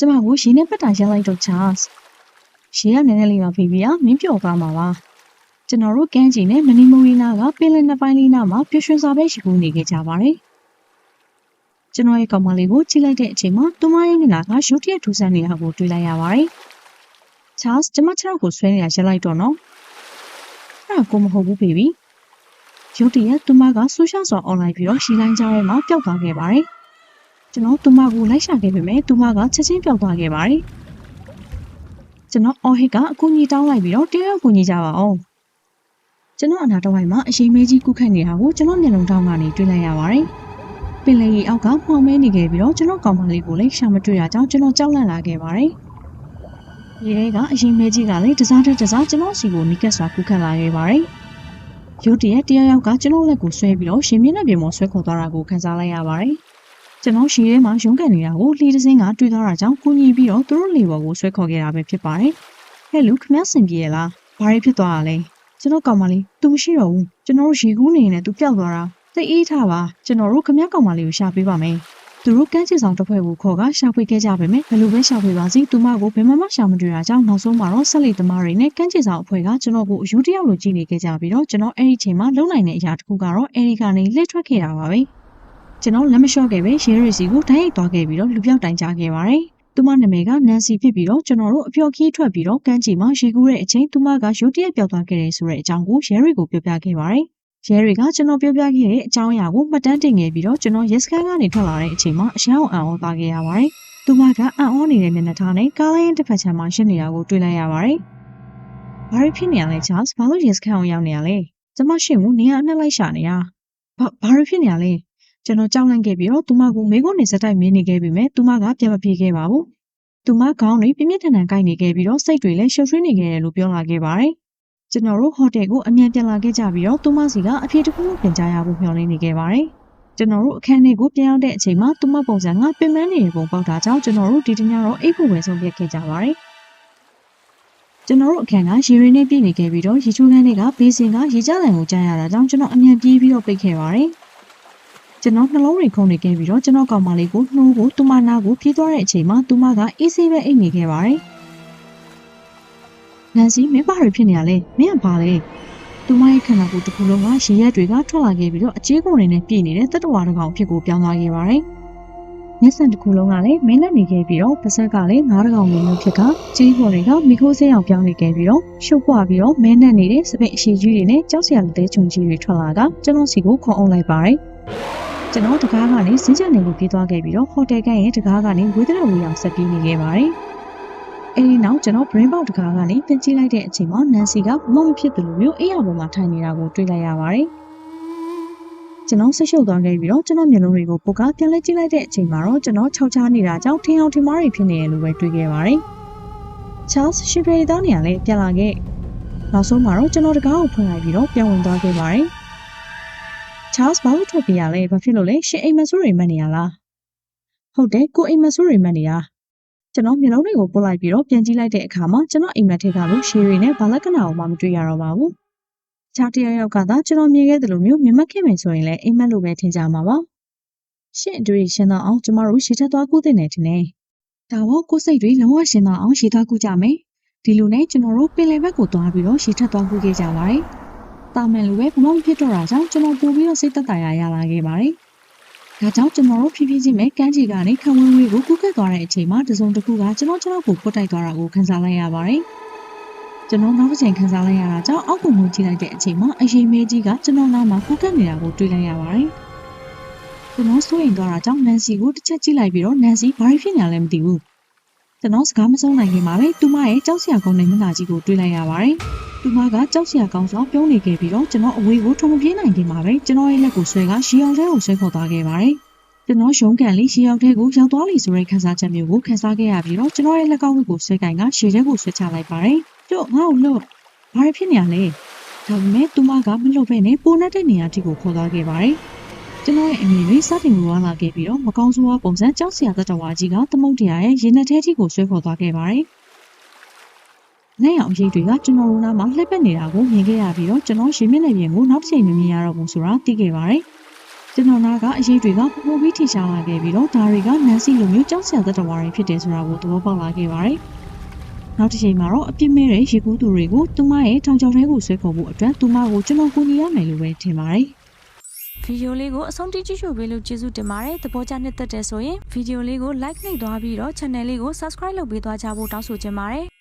ကျမကိုရေနဲ့ပတ်တာရက်လိုက်တော့ချားရေကနည်းနည်းလေးပါဖေးပြီးอ่ะမင်းပြော့ကားမှာပါကျွန်တော်တို့ကန်းချီနဲ့မနီမိုရီနာကပင်လယ်နှစ်ပိုင်းလေးနားမှာပျော်ရွှင်စွာပဲရှိခိုးနေခဲ့ကြပါတယ်ကျွန်တော်ရဲ့ကောင်မလေးကိုကြည့်လိုက်တဲ့အချိန်မှာသူမရဲ့မျက်နှာကရုတ်တရက်ထူဆန်းနေတာကိုတွေ့လိုက်ရပါတယ်ချားကျမခြေထောက်ကိုဆွဲနေတာရက်လိုက်တော့နော်အဲ့ဒါကိုမဟုတ်ဘူးဖေးပြီးရုတ်တရက်သူမကဆူရှောက်စွာအွန်လိုင်းပြီးတော့ရှီလိုင်းကြားထဲမှာပျောက်သွားခဲ့ပါတယ် ကျွန်တော်သူမကိုလိုက်ရှာခဲ့ပေမဲ့သူမကချက်ချင်းပျောက်သွားခဲ့ပါတယ်ကျွန်တော်အော်ဟစ်ကအကူအညီတောင်းလိုက်ပြီးတော့တရားကူညီကြပါအောင်ကျွန်တော်အနာတော်ဝိုင်းမှာအရှိန်မဲကြီးကုခတ်နေတာကိုကျွန်တော်မျက်လုံးထောင်းကနေတွေ့လိုက်ရပါတယ်ပင်လယ်ကြီးအောက်ကမှောင်မဲနေခဲ့ပြီးတော့ကျွန်တော်ကောင်မလေးကိုလည်းရှာမတွေ့ရကြောင်းကျွန်တော်ကြောက်လန့်လာခဲ့ပါတယ်ရေထဲကအရှိန်မဲကြီးကလည်းတစားတစ်တစားကျွန်တော်စီကိုနီးကပ်စွာကုခတ်လာခဲ့ပါတယ်ရုတ်တရက်တရားရောက်ကကျွန်တော်လက်ကိုဆွဲပြီးတော့ရှင်မျက်နှာပြင်ပေါ်ဆွဲခေါ်သွားတာကိုခံစားလိုက်ရပါတယ် ကျွန်တော်ရှီထဲမှာရုန်းကန်နေတာကိုလှီတစ်စင်းကတွေ့သွားတာကြောင့်ကူညီပြီးတော့သူတို့လေပေါ်ကိုဆွဲခေါ်ခဲ့တာပဲဖြစ်ပါတယ်ဟဲ့လူခမစင်ပြေရလားဘာတွေဖြစ်သွားတာလဲကျွန်တော်ကောင်မလေးသူမရှိတော့ဘူးကျွန်တော်တို့ရေကူးနေနေသူပျောက်သွားတာသိအေးထားပါကျွန်တော်တို့ခမကောင်မလေးကိုရှာပေးပါမယ်သူတို့ကန်းချစ်ဆောင်တစ်ဖွဲ့ကိုခေါ်ကရှာဖွေခဲ့ကြပေမဲ့ဘယ်လိုပဲရှာဖွေပါစီသူမကိုဘယ်မှမရှာမတွေ့တာကြောင့်နောက်ဆုံးမှာတော့ဆက်လက်သမားတွေနဲ့ကန်းချစ်ဆောင်အဖွဲ့ကကျွန်တော်ကိုအယူတယောက်လိုကြည့်နေခဲ့ကြပြီးတော့ကျွန်တော်အဲ့ဒီချိန်မှာလုံနိုင်တဲ့အရာတစ်ခုကတော့အဲဒီကနေလှည့်ထွက်ခဲ့တာပါပဲ ကျွန်တော်လက်မလျှော့ခဲ့ပဲရဲရီစီကိုတိုက်ရိုက်သွားခဲ့ပြီးတော့လူပြောက်တိုင်ကြားခဲ့ပါတယ်သူမနာမည်ကနန်စီဖြစ်ပြီးတော့ကျွန်တော်တို့အပျော်ခီးထွက်ပြီးတော့ကန်းချီမှာရေကူးတဲ့အချိန်သူမကရုတ်တရက်ပျောက်သွားခဲ့တယ်ဆိုတဲ့အကြောင်းကိုရဲရီကိုပြောပြခဲ့ပါတယ်ရဲတွေကကျွန်တော်ပြောပြခဲ့တဲ့အကြောင်းအရာကိုမှတ်တမ်းတင်ခဲ့ပြီးတော့ကျွန်တော်ရက်စခန်းကနေထွက်လာတဲ့အချိန်မှာအရှမ်းအောင်အံ့ဩသွားခဲ့ရပါတယ်။သူမကအံ့ဩနေတဲ့မျက်နှာထားနဲ့ကားလိုင်းတစ်ဖက်ခြမ်းမှာရှင်းနေတာကိုတွေ့လိုက်ရပါတယ်။ဘာဖြစ်နေရလဲချားစ်ဘာလို့ရက်စခန်းအောင်ရောက်နေရလဲ။ကျမရှင်းကိုနေရာအနှက်လိုက်ရှာနေတာ။ဘာဘာဖြစ်နေရလဲ။ ကျွန်တော်ကြောက်လန့်ခဲ့ပြီးတော့သူမကိုမေကိုနေစက်တိုက်မင်းနေခဲ့ပြီမဲ့သူမကပြန်မပြေခဲ့ပါဘူး။သူမခေါင်းတွေပြင်းပြင်းထန်ထန်ကိုက်နေခဲ့ပြီးတော့စိတ်တွေလည်းရှုပ်ထွေးနေခဲ့တယ်လို့ပြောလာခဲ့ပါတယ်။ကျွန်တော်တို့ဟိုတယ်ကိုအမြန်ပြန်လာခဲ့ကြပြီးတော့သူမစီကအပြေတစ်ခုခုပြန်ကြားရဖို့မျှော်လင့်နေခဲ့ပါတယ်။ကျွန်တော်တို့အခန်းထဲကိုပြန်ရောက်တဲ့အချိန်မှာသူမပုံစံကပင်ပန်းနေတဲ့ပုံပေါက်တာကြောင့်ကျွန်တော်တို့ဒီတညတော့အိတ်ဖို့ပဲဆုံးဖြတ်ခဲ့ကြပါတယ်။ကျွန်တော်တို့အခန်းကရေရင်းနဲ့ပြည့်နေခဲ့ပြီးတော့ရေချိုးခန်းတွေကဘေးစင်ကရေကြတဲ့ကိုကြားရတာကြောင့်ကျွန်တော်အမြန်ပြေးပြီးတော့ပိတ်ခဲ့ပါတယ်။ ကျွန်တော်နှလုံးတွေခုန်နေခဲ့ပြီးတော့ကျွန်တော်ကောင်မလေးကိုနှိုးကိုသူမနာကိုပြေးသွားတဲ့အချိန်မှာသူမကအေးဆေးပဲအိတ်နေခဲ့ပါတယ်။နန်စီမင်းဘာတွေဖြစ်နေရလဲမင်းကဘာလဲသူမရဲ့ခန္ဓာကိုယ်တစ်ခုလုံးကရေရက်တွေကထွက်လာခဲ့ပြီးတော့အကြေးကုန်တွေနဲ့ပြည့်နေတဲ့တတဝါတစ်ကောင်ဖြစ်ကိုပြောင်းသွားခဲ့ပါတယ်မျက်စံတစ်ခုလုံးကလည်းမင်းလက်နေခဲ့ပြီးတော့ပါဇက်ကလည်းငါးတစ်ကောင်မျိုးဖြစ်ကကြေးကုန်တွေကမိခိုးစင်းအောင်ပြောင်းနေခဲ့ပြီးတော့ရှုပ်ပွားပြီးတော့မင်းနဲ့နေတဲ့စပက်အရှိကြီးတွေနဲ့ကြောက်စရာလက်သေးချုံကြီးတွေထွက်လာကကျွန်တော်စီကိုခေါ်အောင်လိုက်ပါတယ် ကျွန်တော်တကားကနေစင်းချန်နေကိုပြေးသွားခဲ့ပြီးတော့ဟိုတယ်ကရဲ့တကားကနေဝေးတဲ့ဝေးအောင်ဆက်ပြေးနေခဲ့ပါတယ်အဲဒီနောက်ကျွန်တော် brain box တကားကနေပြင်ကြည့်လိုက်တဲ့အချိန်မှာနန်စီကမမဖြစ်တယ်လို့မျိုးအေးရပေါ်မှာထိုင်နေတာကိုတွေ့လိုက်ရပါတယ်။ကျွန်တော်ဆက်ရှုပ်သွားခဲ့ပြီးတော့ကျွန်တော်မျက်လုံးတွေကိုပုတ်ကပြန်လဲကြည့်လိုက်တဲ့အချိန်မှာတော့ကျွန်တော်ခြောက်ချားနေတာကြောင့်ထင်အောင်ထင်မှားတွေဖြစ်နေတယ်လို့ပဲတွေးခဲ့ပါတယ်။ Charles ရှင်ပြေတောင်းနေရလဲပြန်လာခဲ့။နောက်ဆုံးမှာတော့ကျွန်တော်တကားကိုဖွင့်လိုက်ပြီးတော့ပြန်ဝင်သွားခဲ့ပါတယ်။ Charles ဘာလို့ထွက်ပြေးရလဲဘာဖြစ်လို့လဲရှင်အိမ်မဆိုးတွေမှတ်နေရလား။ဟုတ်တယ်ကိုအိမ်မဆိုးတွေမှတ်နေတာ။ကျွန်တော်မျက်လုံးတွေကိုပုတ်လိုက်ပြီးတော့ပြန်ကြည့်လိုက်တဲ့အခါမှာကျွန်တော်အိမ်မက်ထက်ကလို့ရှေးရီနဲ့ဘာလက္ခဏာကိုမှမတွေ့ရတော့ပါဘူး။ခြားတယောက်ယောက်ကသာကျွန်တော်မြင်ခဲ့တယ်လို့မျိုးမြင်မှတ်ခဲ့မယ်ဆိုရင်လည်းအိမ်မက်လိုပဲထင်ကြမှာပါ။ရှင့်အတွေ့ရှင်းတော့အောင်ကျမတို့ရှေ့ထက်သွားကူးတင်နေတယ်နဲ့။ဒါတော့ကိုယ်စိတ်တွေလုံးဝရှင်းတော့အောင်ရှေ့သွားကူးကြမယ်။ဒီလိုနဲ့ကျွန်တော်တို့ပင်လယ်ဘက်ကိုသွားပြီးတော့ရှေ့ထက်သွားကူးခဲ့ကြပါတယ်။ တာမန်လိုပဲဘမမဖြစ်တော့တာကြောင့်ကျွန်တော်ပို့ပြီးတော့စိတ်သက်သာရရလာခဲ့ပါတယ်။ဒါကြောင့်ကျွန်တော်တို့ဖြည်းဖြည်းချင်းပဲကမ်းခြေကနေခဝင်းဝေးကိုကူးကပ်သွားတဲ့အချိန်မှာတစုံတစ်ခုကကျွန်တော်ကျွန်တော်ကိုပုတ်တိုက်သွားတာကိုခံစားလိုက်ရပါတယ်။ကျွန်တော်နောက်တစ်ချိန်ခံစားလိုက်ရတာကြောင့်အောက်ကိုငုံကြည့်လိုက်တဲ့အချိန်မှာအရင်မဲကြီးကကျွန်တော်နားမှာကူးကပ်နေတာကိုတွေ့လိုက်ရပါတယ်။ကျွန်တော်စိုးရိမ်သွားတာကြောင့်နန်စီကိုတစ်ချက်ကြည့်လိုက်ပြီးတော့နန်စီဘာဖြစ်နေရလဲမသိဘူး။ကျွန်တော်စကားမဆုံးနိုင်ခင်မှာပဲသူမရဲ့ကြောက်စရာကောင်းတဲ့မျက်နှာကြီးကိုတွေ့လိုက်ရပါတယ်။ သူမကကြောက်စရာကောင်းစွာပြုံးနေခဲ့ပြီးတော့ကျွန်တော်အဝေးကိုထုံမပြေးနိုင်ခင်မှာပဲကျွန်တော်ရဲ့လက်ကိုဆွဲကရှီအောင်ထဲကိုဆွဲခေါ်သွားခဲ့ပါတယ်။ကျွန်တော်ရုံးကန်လေးရှေရောက်တဲ့ကိုရောက်သွားလိဆိုတဲ့ခန်းစားချက်မျိုးကိုခန်းစားခဲ့ရပြီးတော့ကျွန်တော်ရဲ့လက်ကောက်ဝတ်ကိုဆွဲကင်ကရှေထဲကိုဆွဲချလိုက်ပါတယ်။တို့ငါ့ကိုလို့ဘာဖြစ်နေရလဲ။ဒါပေမဲ့သူမကမလို့ပဲနဲ့ပိုနေတဲ့နေရာတိကိုခေါ်သွားခဲ့ပါတယ်။ကျွန်တော်ရဲ့အမြင်တွေစတင်လိုလာခဲ့ပြီးတော့မကောင်းဆိုးဝါးပုံစံကြောက်စရာတတဝါကြီးကသမုတ်တရားရဲ့ရင်နဲ့ထဲထိကိုဆွဲခေါ်သွားခဲ့ပါတယ်။ လက်ရောင်ရိပ်တွေကကျွန်တော်တို့နားမှာလှည့်ပက်နေတာကိုမြင်ခဲ့ရပြီးတော့ကျွန်တော်ရှင်မျက်နှာပြင်ကိုနောက်တစ်ချိန်မမြင်ရတော့ဘူးဆိုတာသိခဲ့ပါတယ်။ရကျွန်တော်နာကအရေးတွေကပိုပိုပြီးထင်ရှားလာခဲ့ပြီးတော့ဒါတွေကနန်စီလိုမျိုးကြောက်စရာသက်တော်ဝါတွေဖြစ်တယ်ဆိုတာကိုသဘောပေါက်လာခဲ့ပါတယ်။နောက်တစ်ချိန်မှာတော့အပြစ်မဲ့တဲ့ရေကူးသူတွေကိုသူမရဲ့ထောင်ချောက်ထဲကိုဆွဲခေါ်ဖို့အတွက်သူမကိုကျွန်တော်ကူညီရမယ်လို့ပဲထင်ပါတယ်။ဗီဒီယိုလေးကိုအဆုံးထိကြည့်ရှုပေးလို့ကျေးဇူးတင်ပါတယ်သဘောကျနှစ်သက်တယ်ဆိုရင်ဗီဒီယိုလေးကို like နှိပ်သွားပြီးတော့ channel လေးကို subscribe လုပ်ပေးသွားကြဖို့တောင်းဆိုချင်ပါတယ်